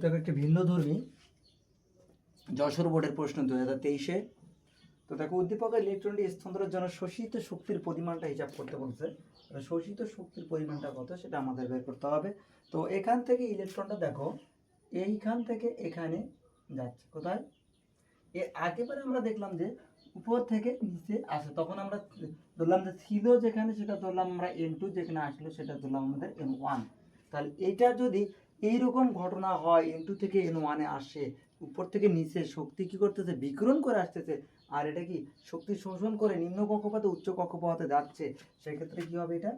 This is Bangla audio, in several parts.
দেখো একটি ভিন্ন ধর্মী। যশোর বোর্ডের প্রশ্ন দু হাজার তেইশে। তো দেখো উদ্দীপকের ইলেকট্রনটি স্থানান্তরের জন্য শোষিত শক্তির পরিমাণটা হিসাব করতে বলছে। শোষিত শক্তির পরিমাণটা কত, সেটা আমাদের বের করতে হবে। তো এখান থেকে ইলেকট্রনটা দেখো, এইখান থেকে এখানে যাচ্ছে কোথায়? এর আগেবারে আমরা দেখলাম যে উপর থেকে নিচে আসে, তখন আমরা ধরলাম যে ছিল যেখানে, সেটা ধরলাম আমরা এন টু যেখানে আসলো, সেটা ধরলাম আমাদের এন ওয়ান তাহলে এটা যদি এইরকম ঘটনা হয় এন টু থেকে এন ওয়ানে আসে, উপর থেকে নিচে, শক্তি কি করতেছে? বিকিরণ করে আসতেছে। আর এটা কি? শক্তি শোষণ করে নিম্ন কক্ষপথে উচ্চ কক্ষপথে যাচ্ছে। সেক্ষেত্রে কি হবে এটা?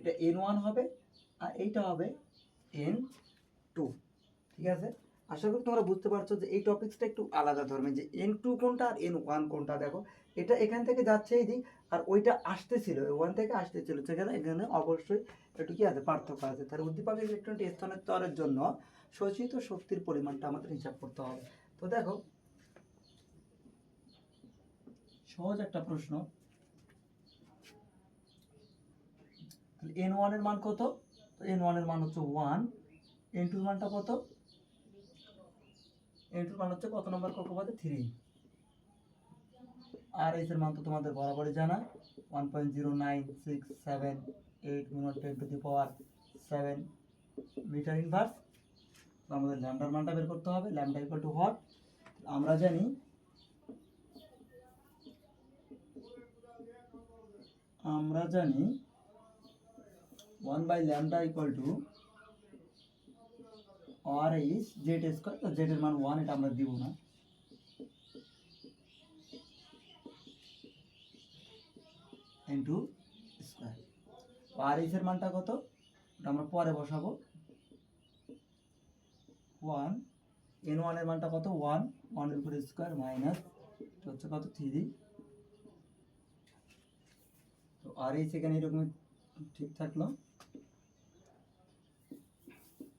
এটা এন ওয়ান হবে আর এইটা হবে এন টু ঠিক আছে? আশা করি তোমরা বুঝতে পারছ যে এই টপিক্সটা একটু আলাদা ধর্মে যে এন টু কোনটা আর এন ওয়ান কোনটা, দেখো। এটা এখান থেকে যাচ্ছে এই দিক আর ওইটা আসতেছিল ওয়ান থেকে আসতেছিল সেখানে এখানে অবশ্যই একটু কি আছে, পার্থক্য আছে। তার উদ্দীপক ইলেকট্রনটি স্থানান্তরের জন্য শোষিত শক্তির পরিমাণটা আমাদের হিসাব করতে হবে। তো দেখো, সহজ একটা প্রশ্ন। এন ওয়ানের মান কত? এন ওয়ানের মান হচ্ছে ওয়ান এন টুর মানটা কত? এন টুর মান হচ্ছে কত নম্বর কক্ষপথে? থ্রি আর এইচ এর মান তো তোমাদের বরাবরই জানা। One point zero nine six seven eight গুণন ten to the power seven metre inverse তো আমাদের ল্যামডার মানটা বের করতে হবে। ল্যামডা ইকুয়াল টু হোয়াট আমরা জানি আমরা জানি one by lambda equal to R H Z square তো জেড এর মান ওয়ান এটা আমরা দিব না। ইন্টু স্কোয়ার আর এইচ এর মানটা কত? ওটা আমরা পরে বসাবো। ওয়ান এন ওয়ানের মানটা কত? ওয়ান ওয়ানের উপরে স্কোয়ার মাইনাস হচ্ছে কত? থ্রি তো আর এইচ এখানে এরকম ঠিক থাকল।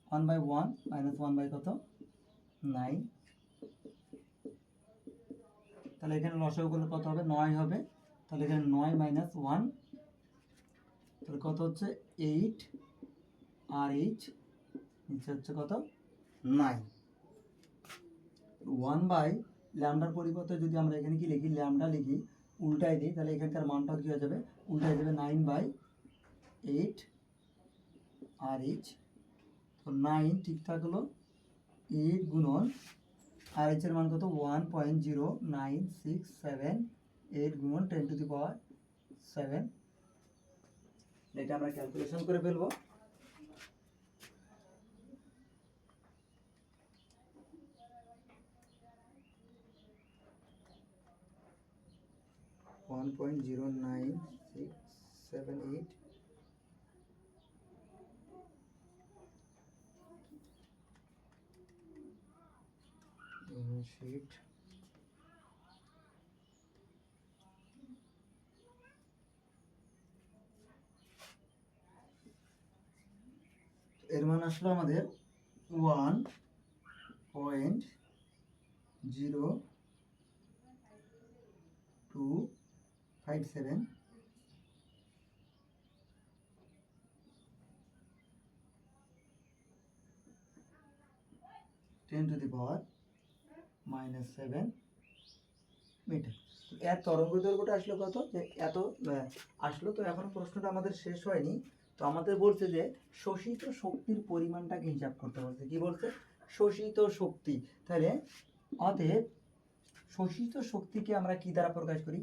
One by one minus one by কত? নাইন তাহলে এখানে লসাগু করলে কত হবে? নয় হবে। তাহলে এখানে নয় মাইনাস ওয়ান তাহলে কত হচ্ছে? এইট আর এইচ নিচে হচ্ছে কত? নাইন ওয়ান বাই ল্যামডার পরিবর্তে যদি আমরা এখানে কি লিখি? ল্যামডা লিখি, উল্টাই দিই, তাহলে এখানকার মানটা কী হয়ে যাবে? উল্টাই যাবে nine by eight R H তো নাইন ঠিক থাকল এইট গুণন, আর এইচের মান কত? One point zero nine six seven eight গুণন ten to the power seven এটা আমরা ক্যালকুলেশন করে ফেলব। One point zero nine six seven eight sheet মান আসলো আমাদের one point zero two five seven. Ten to the power minus seven metre. এর তরঙ্গ দৈর্ঘ্যটা আসলো কত? যে এত আসলো। তো এখনও প্রশ্নটা আমাদের শেষ হয়নি। তো আমাদের বলছে যে শোষিত শক্তির পরিমাণটাকে হিসাব করতে বলছে। কি বলছে? শোষিত শক্তি। তাহলে অতএব শোষিত শক্তিকে আমরা কি দ্বারা প্রকাশ করি?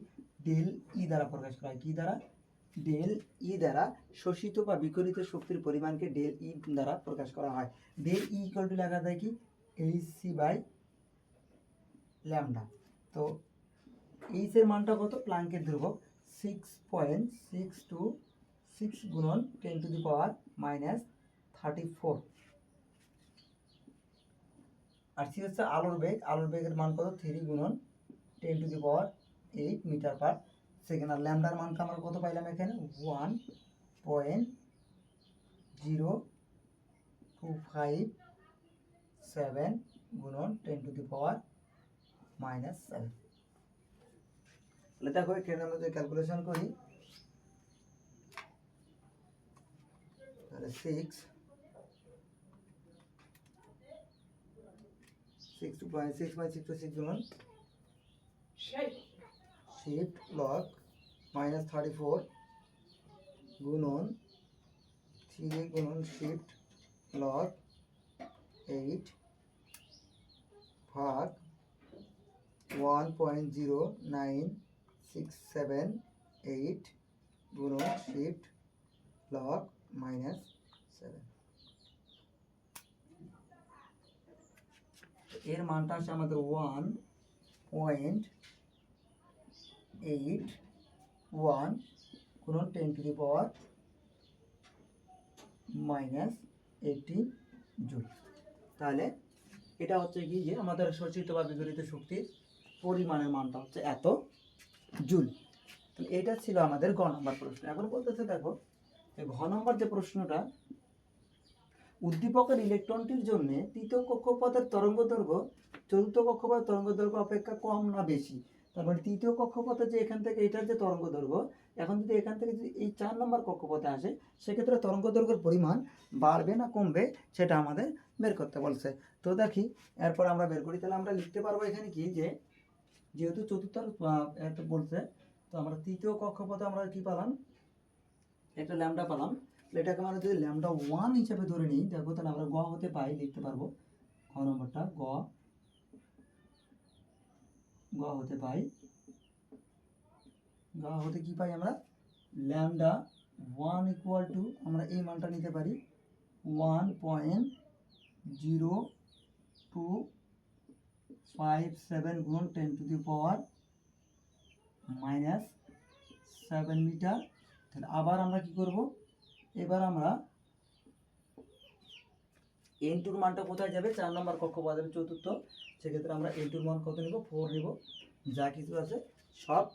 ডেল ই দ্বারা প্রকাশ করা হয়। কি দ্বারা? ডেল ই দ্বারা শোষিত বা বিকরিত শক্তির পরিমাণকে ডেল ই দ্বারা প্রকাশ করা হয়। ডেল ই ইকুয়াল টু লেখা যায় কি? এইচ সি বাই ল্যামডা তো এইচ এর মানটা কত? প্লাঙ্কের ধ্রুবক। Six point six two six গুণন ten to the power minus thirty four R C হচ্ছে আলোর বেগ। আলোর বেগের মান কত? থ্রি গুণন ten to the power eight metre per second আর ল্যামডার মানটা আমরা কত পাইলাম এখানে? One point zero two five seven গুণন ten to the power minus seven তাহলে দেখো এখানে আমরা যদি ক্যালকুলেশন করি তাহলে six six two point six point six two six গুণন shift log minus thirty four গুণন থ্রি গুণন শিফট লগ এইট ভাগ one point zero nine six seven eight গুণন শিফট লগ মাইনাস সেভেন এর মানটা আসছে আমাদের ওয়ান পয়েন্ট এইট ওয়ান গুণন ten to the power minus eighteen joule তাহলে এটা হচ্ছে কি যে আমাদের শোষিত বা বিপরীত শক্তির পরিমাণের মানটা হচ্ছে এত জুল তাহলে এটা ছিল আমাদের ঘ নম্বর প্রশ্ন। এখন বলতেছে দেখো ঘ নম্বর যে প্রশ্নটা, উদ্দীপকের ইলেকট্রনটির জন্য তৃতীয় কক্ষপথের তরঙ্গ দৈর্ঘ্য, চতুর্থ কক্ষপথের তরঙ্গ দৈর্ঘ্য অপেক্ষা কম না বেশি? তার মানে তৃতীয় কক্ষপথে যে এখান থেকে এটার যে তরঙ্গ দৈর্ঘ্য, এখন যদি এখান থেকে যদি এই চার নম্বর কক্ষপথে আসে, সেক্ষেত্রে তরঙ্গ দৈর্ঘ্যের পরিমাণ বাড়বে না কমবে, সেটা আমাদের বের করতে বলছে। তো দেখি, এরপর আমরা বের করি। তাহলে আমরা লিখতে পারব এখানে কি যে, যেহেতু চতুর্থ বলছে, তো আমরা তৃতীয় কক্ষপথে আমরা কি পেলাম? একটা ল্যামডা পেলাম। এটাকে আমরা যদি ল্যামডা ওয়ান হিসাবে ধরে নিই, দেখো তাহলে আমরা গ হতে পাই, লিখতে পারব। খ নম্বরটা, গ। গ হতে পাই। গ হতে কি পাই আমরা? ল্যামডা ওয়ান ইকুয়াল টু আমরা এই মানটা নিতে পারি। One point zero two five seven গুণ ten to the power minus seven metre তাহলে আবার আমরা কি করব? এবার আমরা এন টুর মানটা কোথায় যাবে? চার নম্বর কক্ষ পাওয়া যাবে চতুর্থ। সেক্ষেত্রে আমরা এন টুর মান কত নেব? ফোর নেব। যা কিছু আছে সব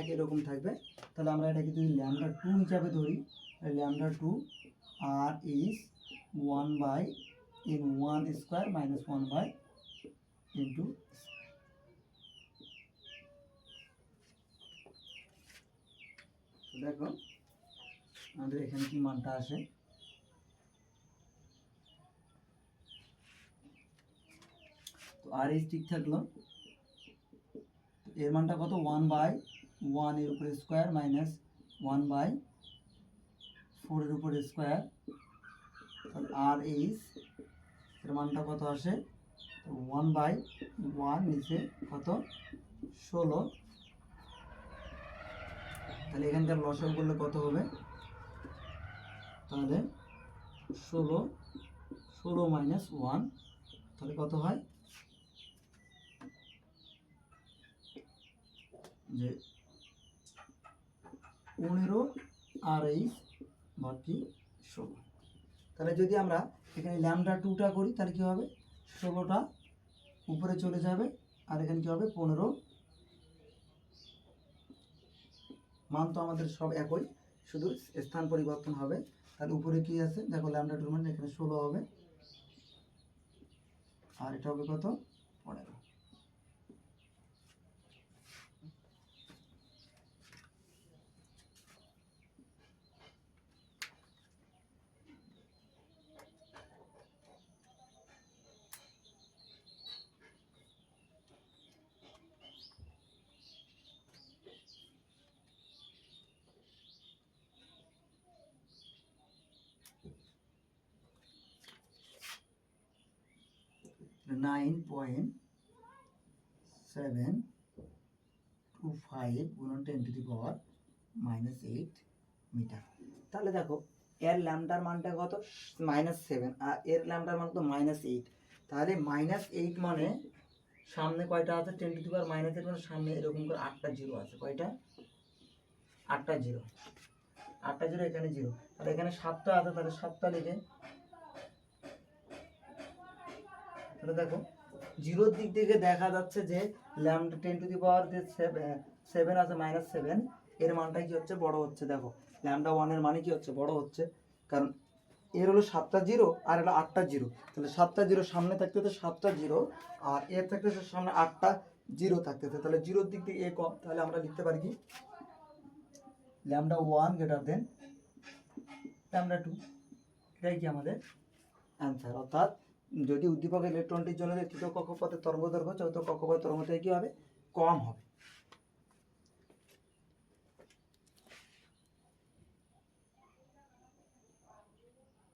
একই রকম থাকবে। তাহলে আমরা এটাকে যদি ল্যামডা টু হিসাবে ধরি lambda two R is one by N one square minus one by N two দেখো আমাদের এখানে কি মানটা আসে? তো আর এইচ ঠিক থাকল। এর মানটা কত? ওয়ান বাই ওয়ানের উপরে স্কোয়ার মাইনাস ওয়ান বাই ফোরের উপরে স্কোয়ার তাহলে আর এইচ এর মানটা কত আসে? ওয়ান বাই ওয়ান নিচে কত? ষোলো। তাহলে এখানকার লসক করলে কত হবে? তাহলে ষোলো ষোলো মাইনাস ওয়ান তাহলে কত হয়? যে পনেরো আর এইচ বাকি ষোলো। তাহলে যদি আমরা এখানে ল্যামডা টুটা করি, তাহলে কী হবে? ষোলোটা উপরে চলে যাবে, আর এখানে কী হবে? পনেরো। মান তো আমাদের সব একই, শুধু স্থান পরিবর্তন হবে। তাহলে উপরে কি আছে? দেখো ল্যামডা টুর মানে এখানে ষোলো হবে। আর এটা হবে কত? পনেরো। Nine point seven two five গুণন ten to the power minus eight metre তাহলে দেখো, এর ল্যামডার মানটা কত? মাইনাস সেভেন আর এর ল্যামডার মান তো মাইনাস এইট তাহলে মাইনাস এইট মানে সামনে কয়টা আছে? Ten to the power minus eight মানে সামনে এরকম করে আটটা জিরো আছে। কয়টা? আটটা জিরো আটটা জিরো এখানে জিরো তাহলে এখানে সাতটা আছে, তাহলে সাতটা লিখে তাহলে দেখো, জিরোর দিক থেকে দেখা যাচ্ছে যে lambda ten to the power যে সেভেন আছে মাইনাস সেভেন এর মানটা কি হচ্ছে? বড় হচ্ছে, দেখো। ল্যামডা ওয়ানের মানে কি হচ্ছে? বড় হচ্ছে। কারণ এর হলো সাতটা জিরো, আর হলো আটটা জিরো। তাহলে সাতটা জিরো সামনে থাকতে হতো সাতটা জিরো, আর এর থাকতে হচ্ছে সামনে আটটা জিরো থাকতে তাহলে জিরোর দিক থেকে এ কম তাহলে আমরা লিখতে পারি কি? Lambda one greater than lambda two এটাই কি আমাদের অ্যান্সার অর্থাৎ যদি উদ্দীপক ইলেকট্রনটির জন্য তৃতীয় কক্ষপথের তরঙ্গ দৈর্ঘ্য চতুর্থ কক্ষপথের তরঙ্গ থেকে কী হবে? কম হবে।